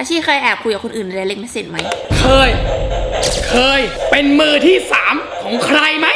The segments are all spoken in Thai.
ทัชชี่เคยแอบคุยกับคนอื่นในเล็กไม่เสร็จไหม เคย เคย เป็นมือที่สามของใครไหม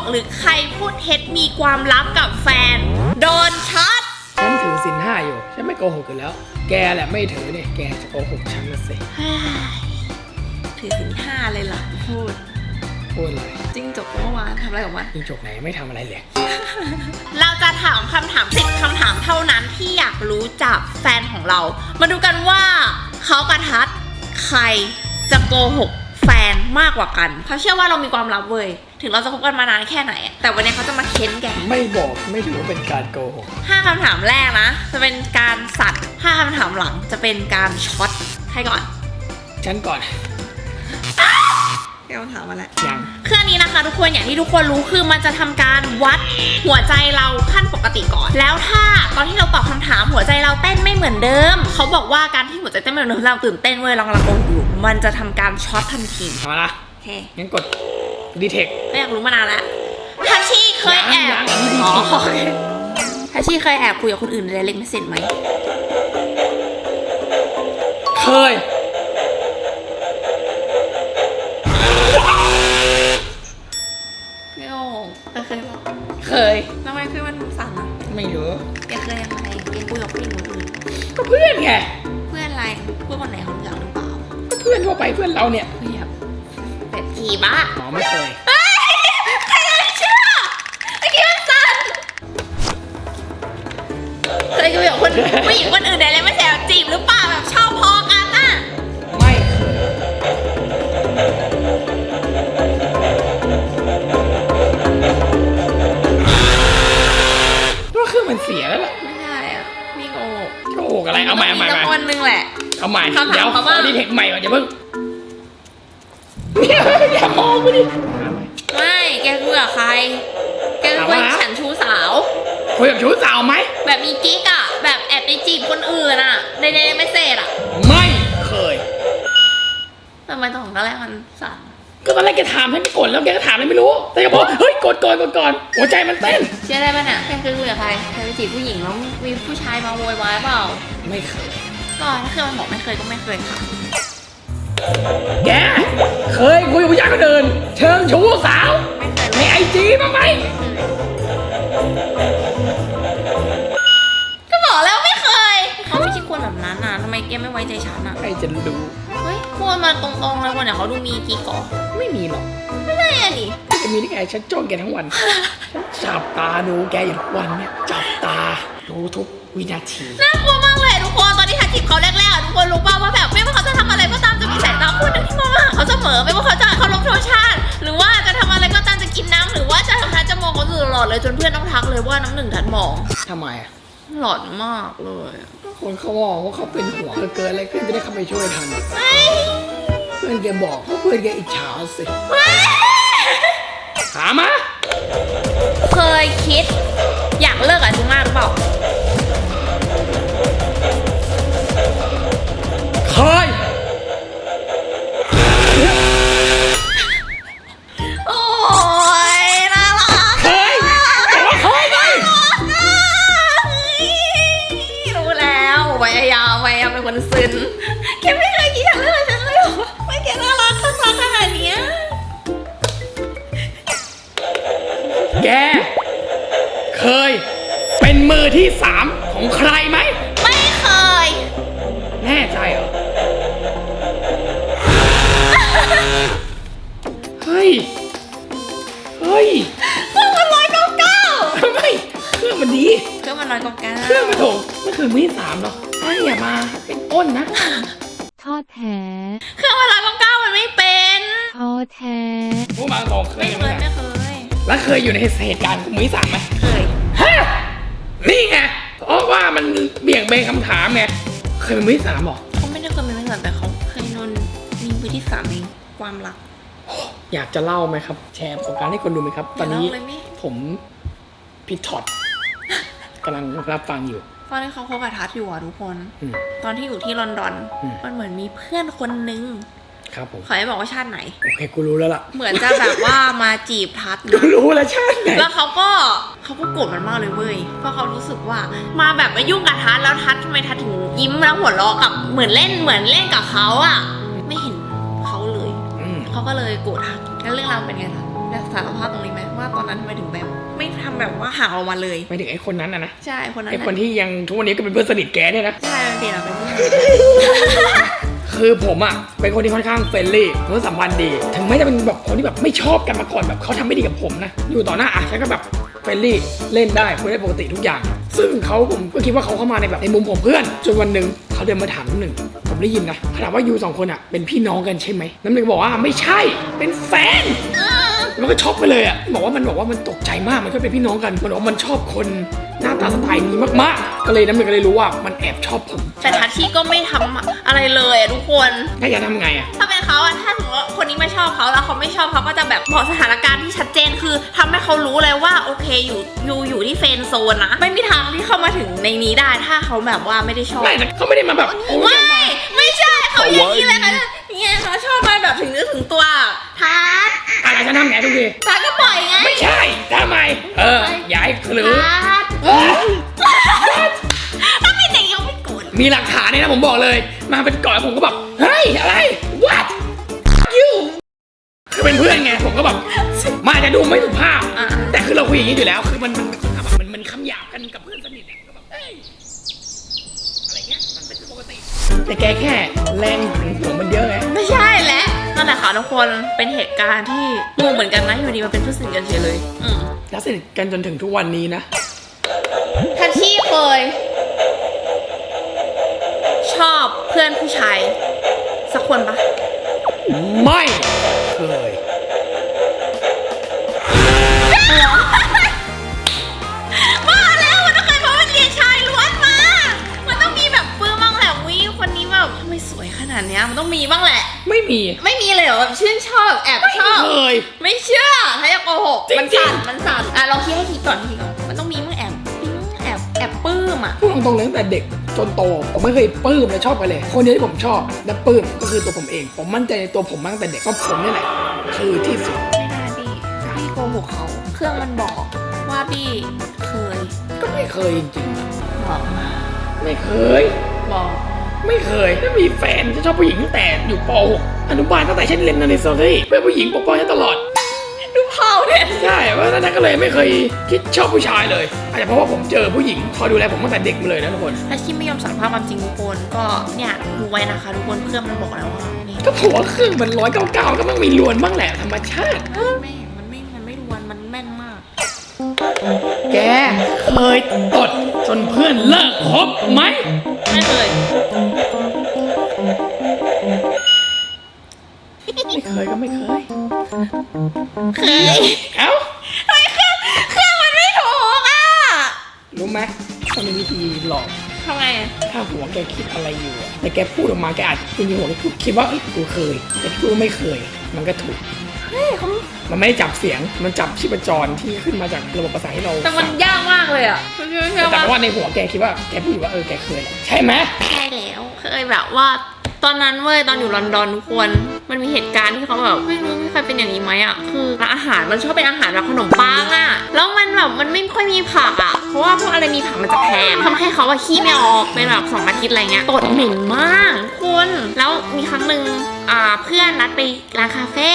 กหกหรือใครพูดเท็จมีความลับกับแฟน โดนช็อตฉันถือสินห้าอยู่ ฉันไม่โกหกอยู่แล้ว แกแหละไม่ถือเนี่ย แกจะโกหกฉันนะสิเฮ้ยถือสินห้าเลยล่ะพูดพูดอะไรจิ้งจกเมื่อวานทำอะไรของมันยิงจกไหนไม่ทำอะไรเลยเราจะถามคำถามสิบคำถามเท่านั้นที่อยากรู้จากแฟนของเรา มาดูกันว่าเขากระทัดใครจะโกหก แฟนมากกว่ากันเขาเชื่อว่าเรามีความลับเว้ยถึงเราจะคบกันมานานแค่ไหนอะแต่วันนี้เขาจะมาเค้นแกไม่บอกไม่ถือว่าเป็นการโกหกห้าคำถามแรกนะ จะเป็นการสั่นห้าคำถามหลังจะเป็นการช็อตใครก่อน ฉันก่อน แกคำถามมาแล้วยังเครื่องนี้นะคะ ทุกคนอย่างที่ทุกคนรู้คือมันจะทำการวัดหัวใจเราขั้นปกติก่อน แล้วถ้าตอนที่เราตอบคำถามหัวใจเราเต้นไม่เหมือนเดิม เขาบอกว่าการที่หัวใจเต้นไม่เหมือนเดิมเราตื่นเต้นเว้ยเรากำลังโกหกอยู่ มันจะทำการช็อตทันทีเอาละโอเคงั้นกดดีเทค ไม่อยากรู้มานานแล้วทัชชี่เคยแอบยังยัง อ๋อโอเคทัชชี่เคยแอบคุยกับคนอื่นในเล็กไม่เสร็จไหมเคย เคย ทำไมเคยมันสั่นอะไม่รู้ แกเคยยังไงแกคุยกับผู้หญิงคนอื่นก็เพื่อนไง เพื่อนอะไรเพื่อนคนไหนคนรู้จักหรือเปล่าก็เพื่อนทั่วไปเพื่อนเราเนี่ยเฮ้ยแบบแบบจีบอะหมอไม่เคย เฮ้ยใครจะเชื่อเมื่อกี้มันสั่นเคยคุยกับคนผู้หญิงคนอื่นไหนเลยไม่ใช่แบบจีบหรือเปล่าแบบชอบ สียแล้วล่ะไม่ใช่อะมีโกหกโกหกอะไรเอาใหม่เอาใหม่ต้งเอาใหม่คนนึงแหละ เอาใหม่คำถามเดี๋ยวขเขาอว่าดีเทคใหม่ก่อนอย่าเพิ่งเนี่ยอย่ามองกูดิ ไม่แกคุยกับใคร แกคุยกับถามว่าฉันชูสาว คุยกับชู้สาวไหม แบบมีกิ๊กอะแบบแอบไปจีบคนอื่นอะในในไม่เสร็จอะไม่เคย ทำไมตอนแรกมันสั่น ก็ตอนแรกแกถามให้ไม่กดแล้วแกก็ถามอะไรไม่รู้ แต่แกบอกเฮ้ยกดก่อนกดก่อนหัวใจมันเต้น เชื่อได้ปะเนี่ยแกเคยคุยกับใครเคยไปจีบผู้หญิงแล้วมีผู้ชายมาโวยวายเปล่า ไม่เคย ก็ถ้าเคยมันบอกไม่เคยก็ไม่เคยค่ะ แก เคยคุยกับผู้ชายคนอื่นเชิงชู้สาวไม่เคยในไอจีบ้างไหมก็บอกแล้วไม่เคยเขาไม่ใช่คนแบบนั้นน่ะทำไมแกไม่ไว้ใจฉันอะใครจะรู้ เฮ้ย พูดมาตรงๆเลยคนเนี่ยเขาดูมีกิ๊กเหรอไม่มีหรอกไม่ใช่อะดิจะมีได้ไงฉันจ้องแกทั้งวัน ฉันจับตาดูแกอยู่ทุกวันเนี่ย จับตาดูทุกวินาที น่ากลัวมากเลยทุกคนตอนที่ทักจีบเขาแรกๆอะทุกคนรู้ป่าวว่าแบบไม่ว่าเขาจะทำอะไรก็ตามจะมีสายตาคู่หนึงที่มองมาหาเขาเสมอไม่ว่าเขาจะเคารพธงชาติ หรือว่าจะทำอะไรก็ตามจะกินน้ำหรือว่าจะทัดจะมองเขาตลอดเลยจนเพื่อนต้องทักเลยว่าน้ำหนึ่งทัดมอง ทำไมอะ หลอนมากเลยก็คนเขาบอกว่าเขาเป็นห่วงเกิดอะไรขึ้นจะได้เข้าไปช่วยทันเฮ้ยเพื่อนแกบอกเพราะเพื่อนแกอิจฉาสิถามมา เคยคิด อยากเลิกกับจูมาหรือเปล่า แท้พูดมาตรงเคยไม่ไหเคมยไม่เคย แล้วเคยอยู่ในเหตุการณ์ของมือที่สามไหมเคย ฮะนี่ไงเพราะว่ามันเบี่ยงเบนคำถามไงเคยเป็นมือที่สามเหรอเขาไม่ได้เคยมีไม่เหมือนแต่เขาเคยโดนมีมือที่สามในความรัก อยากจะเล่าไหมครับ แชร์ประสบการณ์ให้คนดูไหมครับ ตอนนี้เล่าเลยมิ ผมพิทอดกำลังรับฟังอยู่ ตอนที่เขาคบกับทัศน์อยู่อะทุกคน อืม ตอนที่อยู่ที่ลอนดอน อืม มันเหมือนมีเพื่อนคนนึง ครับผม ขอให้บอกว่าชาติไหน โอเคกูรู้แล้วล่ะ เหมือนจะแบบว่ามาจีบทัศน์กูนะรู้แล้วชาติไหน แล้วเขาก็เขาก็โกรธมันมากเลยเว้ย เพราะเขารู้สึกว่ามาแบบมายุ่งกับทัศน์แล้วทัศน์ทำไมทัศน์ถึงยิ้มแล้วหัวเราะกับเหมือนเล่นเหมือนเล่นกับเขาอะไม่เห็นเขาเลย อืม เขาก็เลยโกรธทัศน์แล้วเรื่องราวเป็นไงทัศน์อยากสารภาพตรงนี้ไหมว่าตอนนั้นทำไมถึงแบบไม่ทำแบบว่าห่างออกมาเลย ไม่ถึงไอ้คนนั้นนะนะ ใช่คนนั้นไอ้น่ะคนที่ยังทุกวันนี้ก็เป็นเพื่อนสนิทแกเนี่ยนะ ใช่เป็นเด็กอะเป็นผู้ชาย คือผมอะเป็นคนที่ค่อนข้างเฟรนลี่รู้สัมพันธ์ดี ถึงแม้จะเป็นแบบคนที่แบบไม่ชอบกันมาก่อนแบบเขาทำไม่ดีกับผมนะอยู่ต่อหน้าอะฉันก็แบบเฟรนลี่เล่นได้คุยได้ปกติทุกอย่าง ซึ่งเขาผมก็คิดว่าเขาเข้ามาในแบบในมุมผมเพื่อน จนวันหนึ่งเขาเดินมาถามน้ำหนึ่งผมได้ยินนะเขาถามว่ายูสองคนอะเป็นพี่น้องกันใช่ไหมน้ำหนึ่งบอกว่าไม่ใช่เป็นแฟน มันก็ช็อกไปเลยอะบอกว่ามันบอกว่ามันตกใจมากมันก็เป็นพี่น้องกันมันบอกว่ามันชอบคนหน้าตาสไตล์นี้มากๆ ก็เลยน้ำหนึ่งก็เลยรู้ว่ามันแอบชอบผมแต่ทัชชี่ก็ไม่ทำอะไรเลยอะทุกคน ถ้าอยากทำไงอะ ถ้าเป็นเขาอะถ้าสมมติว่าคนนี้ไม่ชอบเขาแล้วเขาไม่ชอบเขาก็จะแบบบอกสถานการณ์ที่ชัดเจนคือทำให้เขารู้เลยว่าโอเคอยู่อยู่อยู่ที่เฟรนด์โซนนะไม่มีทางที่เข้ามาถึงในนี้ได้ถ้าเขาแบบว่าไม่ได้ชอบ ไม่นะเขาไม่ได้มาแบบโอ้ยไม่ไม่ใช่เขาอย่างนี้เลยค่ะเนี่ยเขาชอบมาแบบถึงเนื้อถึงตัวทัด อะไรฉันทำไงทุกทีทัดก็ปล่อยไงไม่ใช่ทำไม เอออย่าให้คลือทัดเฮ้ยถ้าเป็นอย่างนี้เขาไม่โกรธมีหลักฐานเลยนะผมบอกเลย มาเป็นก่อนผมก็แบบเฮ้ยอะไร what you คือเป็นเพื่อนไงผมก็แบบมาจะดูไม่สุภาพอะแต่คือเราคุยอย่างนี้อยู่แล้วคือมันมันแบบมันมันคำหยาบกันกับเพื่อนสนิทเนี่ยก็แบบเอ้ยอะไรเงี้ยมันเป็นปกติ แต่แกแค่แรงหึงหวงมันเยอะไงไม่ใช่แหละ นั่นแหละค่ะทุกคนเป็นเหตุการณ์ที่งงเหมือนกันนะอยู่ดีมาเป็นเพื่อนสนิทกันเฉยเลย อืมแล้วสนิทกันจนถึงทุกวันนี้นะ ทัชชี่เคย ชอบเพื่อนผู้ชายสักคนปะไม่เคย นาดเนี้ยมันต้องมีบ้างแหละ ไม่มีไม่มีเลยเหรอแบบชื่นชอบแอบชอบ เคย ไม่เชื่อถ้าจะโกหกจริงๆ มันสั่นมันสั่นอะลองคิดให้คิดก่อนทีก่อนมันต้องมีมั้งแอบปิ๊งแอบแอบปลื้มอะพูดตรงๆเลยตั้งแต่เด็กจนโต ผมไม่เคยปลื้มและชอบใครเลย คนเดียวที่ผมชอบและปลื้มก็คือตัวผมเอง ผมมั่นใจในตัวผมมาตั้งแต่เด็กว่าผมนี่แหละคือที่สุดไม่น่าดีพี่โกหกเขา เครื่องมันบอกว่าพี่เคยก็ไม่เคยจริงๆอะบอกมาไม่เคย บอก ไม่เคยไม่มีแฟนฉันชอบผู้หญิงตั้งแต่อยู่ป .6 อนุบาลตั้งแต่ฉันเรียนในเซอรี่เพื่อนผู้หญิงปกป้องฉันตลอด ดูเผาเนี่ยใช่เพราะฉะนั้นก็เลยไม่เคยคิดชอบผู้ชายเลยอาจจะเพราะว่าผมเจอผู้หญิงคอยดูแลผมตั้งแต่เด็กมาเลยนะทุกคนถ้าชิมไม่ยอมสารภาพความจริงทุกคนก็เนี่ยดูไว้นะคะทุกคนเพื่อนมันบอกแล้วว่านี่ก็ผัวเครื่องมันร้อยเก้าเก้าก็ต้องมีลวนบ้างแหละธรรมชาติ แม่มันไม่มันไม่รวนมันแม่นมาก แกเคยตดจนเพื่อนเลิกคบไหมไม่เคย คยเอ้าทำไมเครื่องเครื่องมันไม่ถูกอะรู้ไหมมันมีวิธีหลอก ทำไงอะถ้าหัวแกคิดอะไรอยู่อะแต่แกพูดออกมาแกอาจจริงๆหัวแกคิดว่าเอ้ยกูเคย แต่พูดว่าไม่เคย มันก็ถูก เฮ้ยเขามันไม่ได้จับเสียง มันจับชีพจรที่ขึ้นมาจากระบบประสาทที่เราแต่มันฟังยากมากเลยอะไม่เชื่อไม่เชื่อแต่ว่าว่าในหัวแกคิดว่าแกพูดอยู่ว่าเออแกเคยแหละใช่ไหม ใช่แล้วเคยแบบว่า ตอนนั้นเว้ยตอนอยู่ลอนดอนทุกคน มันมีเหตุการณ์ที่เขาแบบไม่รู้มีใครเป็นอย่างนี้ไหมอะคือร้านอาหารมันชอบเป็นอาหารแบบขนมปังอะแล้วมันแบบมันไม่ค่อยมีผักอะเพราะว่าพวกอะไรมีผักมันจะแพงทำให้เขาว่าขี้ไม่ออกเป็นแบบสองอาทิตย์อะไรเงี้ยตดเหม็นมากทุกคนแล้วมีครั้งหนึ่งอ่าเพื่อนนัดไปร้านคาเฟ่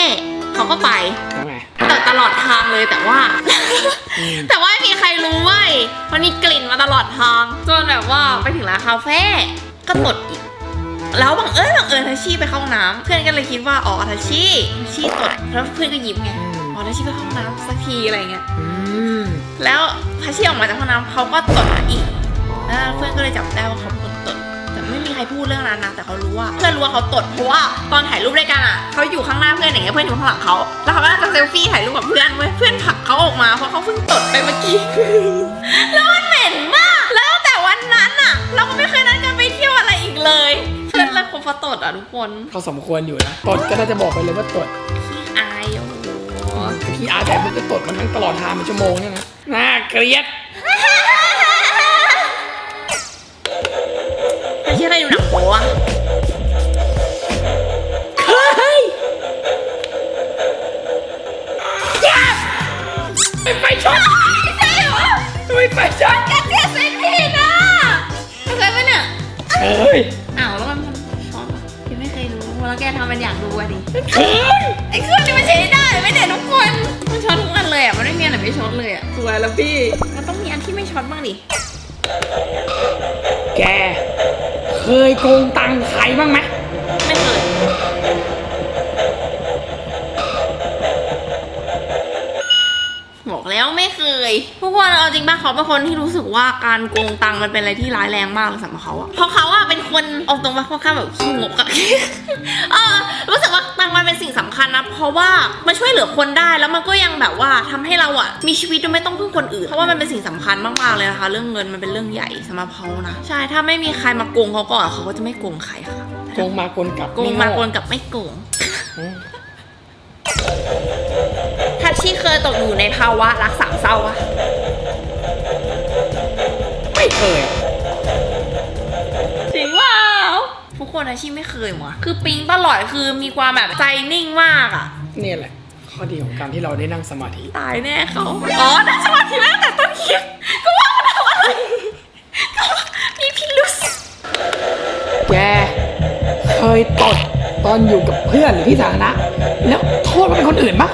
เขาก็ไปทำไมตดตลอดทางเลยแต่ว่าอืมแต่ว่าไม่มีใครรู้เว้ยมันมีกลิ่นมาตลอดทางจนแบบว่าไปถึงร้านคาเฟ่ก็ตดอีก แล้วบังเอิญบังเอิญทัชชี่ไปเข้าห้องน้ำเพื่อนก็เลยคิดว่าอ๋อทัชชี่ทัชชี่ตดแล้วเพื่อนก็ยิ้มไงอ๋อทัชชี่ไปเข้าห้องน้ำสักทีอะไรเงี้ยอืมแล้วทัชชี่ออกมาจากห้องน้ำเขาก็ตดอีกแล้วเพื่อนก็เลยจับได้ว่าเขาเป็นคนตดแต่ไม่มีใครพูดเรื่องนั้นนะแต่เขารู้ว่าเพื่อนรู้ว่าเขาตดเพราะว่าตอนถ่ายรูปด้วยกันอะเขาอยู่ข้างหน้าเพื่อนอย่างเงี้ยเพื่อนอยู่ข้างหลังเขาแล้วเขาก็จะเซลฟี่ถ่ายรูปกับเพื่อนเว้ยเพื่อนผลักเขาออกมาเพราะเขาเพิ่งตดไปเมื่อกี้แล้วมันเหม็นมาก แล้วแต่วันนั้นอะ เราก็ไม่เคยนัดกันไปเที่ยวอะไรอีกเลยเพื่อนเลิกคบเพราะตดอะทุกคนเขาสมควรอยู่นะตดก็น่าจะบอกไปเลยว่าตดขี้อายอะพี่อาร์ตแต่มันจะตดมันทั้งตลอดทางเป็นชั่วโมงเนี่ยนะน่าเกลียดไม่ใช่ใครดูหนังโป๊อะเฮ้ยแย่ไม่ไปช็อตใช่เหรอไม่ไปช็อตแกเสียเซนผิดอะเคยไหมเนี่ยเฮ้ย แล้วแกทำมันอยากรู้อะดิเฮ้ยไอ้เครื่องนี้มันใช้ได้ไม่เด็ดทุกคนมันช็อตทุกอันเลยอะมันไม่มีอันไหนไม่ช็อตเลยอะสวยแล้วพี่มันต้องมีอันที่ไม่ช็อตบ้างดิแก เคยโกงตังค์ใครบ้างไหมไม่เคย แล้วไม่เคยทุกคนเอาจริงป่ะเขาเป็นคนที่รู้สึกว่าการโกงตังค์มันเป็นอะไรที่ร้ายแรงมากเลยสำหรับเขาอะเพราะเขาอะเป็นคนเออกตรงว่าค่อนข้างแบบขี้งกอะเออรู้สึกว่าตังค์มันเป็นสิ่งสำคัญนะ เพราะว่ามันช่วยเหลือคนได้แล้วมันก็ยังแบบว่าทำให้เราอะมีชีวิตโดยไม่ต้องพึ่งคนอื่น เพราะว่ามันเป็นสิ่งสำคัญมากๆเลยนะคะ เรื่องเงินมันเป็นเรื่องใหญ่สำหรับเขานะใช่ถ้าไม่มีใครมาโกงเขาก่อนเขาก็จะไม่โกงใครค่ะโกงมาโกงกลับโกงมาโกงกับไม่โกงอืม ทัชชี่เคยตกอยู่ในภาวะรักสามเศร้าปะไม่เคยจริงว่าทุกคนอาชีพไม่เคยวะคือปิงตลอดคือมีความแบบใจนิ่งมากอะเนี่ยแหละ ข้อดีของการที่เราได้นั่งสมาธิ ตายแน่เขา อ๋อนั่งสมาธิมาตั้งแต่ต้นคลิปก็ว่ามันทำอะไรก็ว่ามีพิรุษแกเคยตดตอนอยู่กับเพื่อนหรือที่สาธารณะแล้วโทษว่าเป็นคนอื่นปะ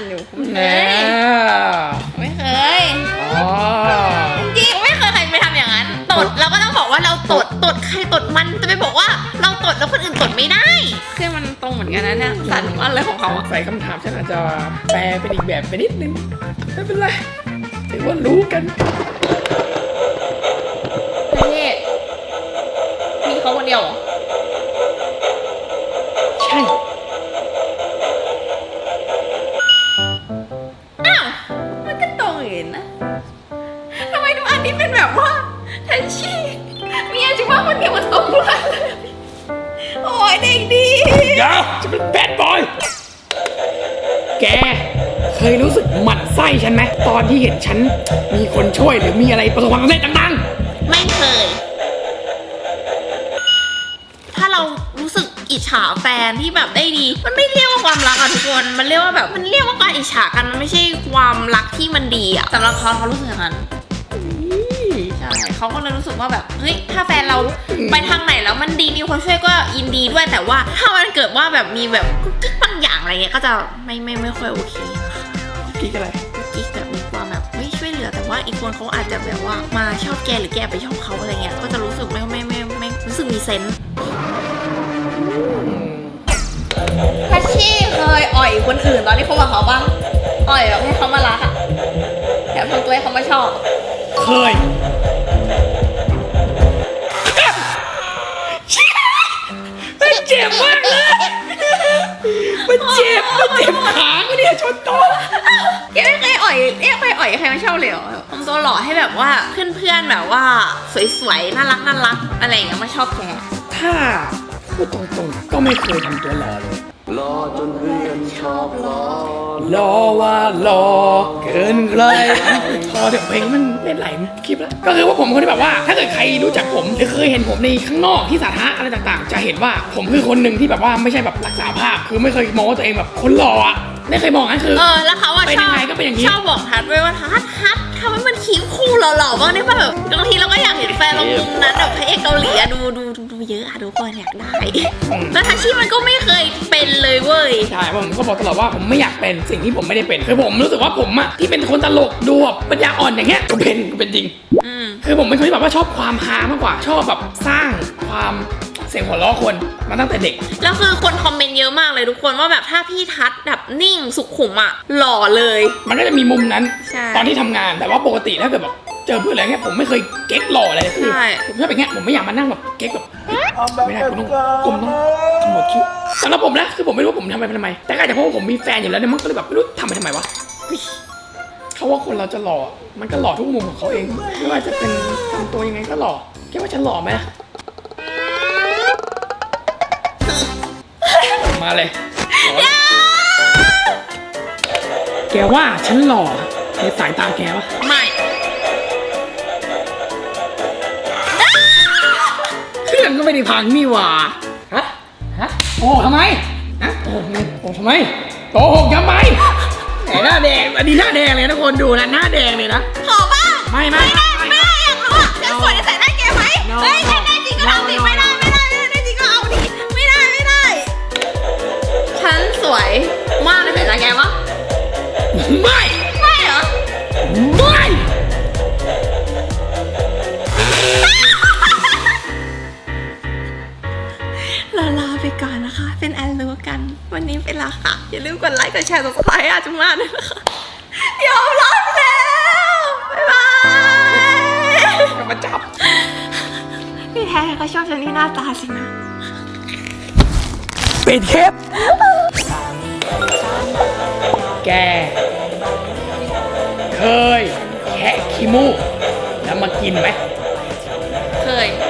สั่นอยู่ไม่เคแน่ยไม่เคยอ๋อจริงไม่เคยใครไปทำอย่างนั้น ตดเราก็ต้องบอกว่าเราตด ตดใครตดมันจะไปบอกว่า เราตดแล้วคนอื่นตดไม่ได้คือมันตรงเหมือนกันนะเนี่ยสั่นอะไรของเขาอะใส่คำถามฉันอาจจะแปลเป็นอีกแบบไปนิดนึงไม่เป็นไรถือว่ารู้กันประเทศมีเขาคนเดียวเหรอ อ้ยเด็กดีเดี๋ยวจะเป็นแบดบอย แก เคยรู้สึกหมั่นไส้ฉันไหมตอนที่เห็นฉันมีคนช่วยหรือมีอะไรประสบความสำเร็จต่างไม่เคย ถ้าเรารู้สึกอิจฉาแฟนที่แบบได้ดี มันไม่เรียกว่าความรักอะทุกคน มันเรียกว่าแบบ มันเรียกว่าการอิจฉากัน มันไม่ใช่ความรักที่มันดีอะสำหรับเขาเขารู้สึกอย่างนั้นๆใช่ เขาก็เลยรู้สึกว่าแบบเฮ้ยถ้าแฟนเราไปทางไหนแล้วมันดีมีคนช่วยก็ยินดีด้วยแต่ว่า ถ้ามันเกิดว่าแบบมีแบบกุ๊กกิ๊กบางอย่างอะไรเงี้ยก็จะไม่ไม่ไม่ค่อยโอเคค่ะกิ๊กอะไรกุ๊กกิ๊กแบบมีความแบบเฮ้ยช่วยเหลือแต่ว่าอีกคนเขาอาจจะแบบว่ามาชอบแกหรือแกไปชอบเขาอะไรเงี้ยก็จะรู้สึกไม่ไม่ไม่ไม่รู้สึกมีเซนส์ทัชชี่เคยอ่อยคนอื่นตอนที่เขากับเขาบ้างอ่อยแบบให้เขามารักอะแถมทำตัวให้เขามาชอบ เคย เจ็บมากเลย มันเจ็บ มันเจ็บขากูเนี่ยชนโต๊ะแกไม่เคยอ่อยเอ๊ะเคยอ่อยใครมาเช่าเลยเหรอทำตัวหล่อให้แบบว่าเพื่อนๆแบบว่าสวยๆ น่ารักน่ารักอะไรอย่างเงี้ยมาชอบแกถ้าพูดตรงๆก็ไม่เคยทำตัวหล่อเลย รอจนเพื่อนชอบล้อรอว่าหล่อเกินใครพอเดี๋ยวเพลงมันเล่นไหลายคลิปแล้วก็คือว่าผมคนที่แบบว่า ถ้าเกิดใครรู้จักผมหรือเคยเห็นผมในข้างนอกที่สาธารณะอะไรต่างๆ จะเห็นว่าผมคือคนหนึ่งที่แบบว่าไม่ใช่แบบรักษาภาพ คือไม่เคยมองว่าตัวเองแบบคนหล่ออะไม่เคยมองงั้นคือ เออแล้วเขาอะเป็นชยัองบไงก็เป็นอย่างนี้ ชอบบอกทัดด้วยว่าทัดทัดทำให้มันคิ้วคู่หล่อๆบ้างได้ป่ะแบบบางทีเราก็อยากเห็นแฟนเรามุมนั้นแบบพระเอกเกาหลีอะดูดู เยอะอะทุกคนอยากได้ แล้วทัชชี่มันก็ไม่เคยเป็นเลยเว้ย ใช่ผมก็บอกตลอดว่าผมไม่อยากเป็นสิ่งที่ผมไม่ได้เป็นคือผมรู้สึกว่าผมอะที่เป็นคนตลกดูแบบปัญญาอ่อนอย่างเงี้ยก็เป็นก็เป็นจริง อืมคือผมเป็นคนที่แบบว่าชอบความฮามากกว่า ชอบแบบสร้างความเสียงหัวเราะคนมาตั้งแต่เด็ก แล้วคือคนคอมเมนต์เยอะมากเลยทุกคนว่าแบบถ้าพี่ทัดแบบนิ่งสุขุมอะหล่อเลย มันก็จะมีมุมนั้นใช่ ตอนที่ทำงานแต่ว่าปกติถ้าเกิดแบบ เจอเพื่อนอะไรเงี้ยผมไม่เคยเก๊กหล่ออะไรเลยคือใช่ ผมถ้าเป็นเงี้ยผมไม่อยากมานั่งแบบเก๊กแบบไม่ได้ผมต้องกลมต้องกหมดชื่อสำหรับผมนะคือผมไม่รู้ผมทำไปทำไม แต่ก็อาจจะเพราะว่าผมมีแฟนอยู่แล้วเนี่ยมันก็เลยแบบไม่รู้ทำไปทำไมวะเขาว่าคนเราจะหล่อมันก็หล่อทุกมุมของเขาเองไม่ว่าจะเป็นทำตัวยังไงก็หล่อแค่ว่าฉันหล่อไหมมาเลย แกว่าฉันหล่อในสายตาแกวะไม่ รื่องก็ไม่ได้พังนี่หว่า ฮะ ฮะ โอ้ทำไม ฮะ โอ้ทำไมโอ้ทำไมโกหกทำไมแหมหน้าแดง อันนี้หน้าแดงเลยนะทุกคนดูนะหน้าแดงเลยนะ ขอบ้างไม่ไม่ไม่ได้ไม่ได้อยากรู้อะจะสวยในสายตาแกไหม No เฮ้ยแค่ได้จริงก็ทำดิ No ไม่ได้ไม่ได้ไม่ได้จริงก็เอาดิไม่ได้ไม่ได้ ฉันสวยมากในสายตาแกปะไม่ อย่าลืมกดไลค์กดแชร์ subscribe อาจุมาด้วยนะคะยอมรับแล้วบ๊ายบายกลับมาจับพี่แท้เขาชอบฉันที่หน้าตาสินะปิดเคปแก เคยแคะขี้มูกแล้วมากินไหมเคยเนี่ย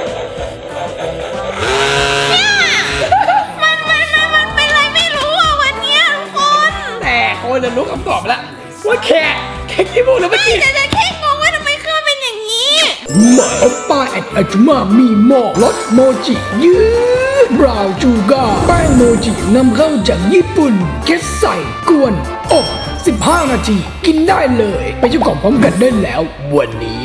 จะรู้คำตอบแล้วว่าแค่แค่ขี้มูกแล้วไม่กินแต่จะแค่งงว่าทำไมเครื่องเป็นอย่างนี้ หมาป้าแอดอาจุมามีหมอกรสโมจิยืดบราวน์ชูการ์แป้งโมจินำเข้าจากญี่ปุ่นแคสใส่กวนอบ15 นาที กินได้เลย ไปเจ้าของพร้อมกันได้แล้ว วันนี้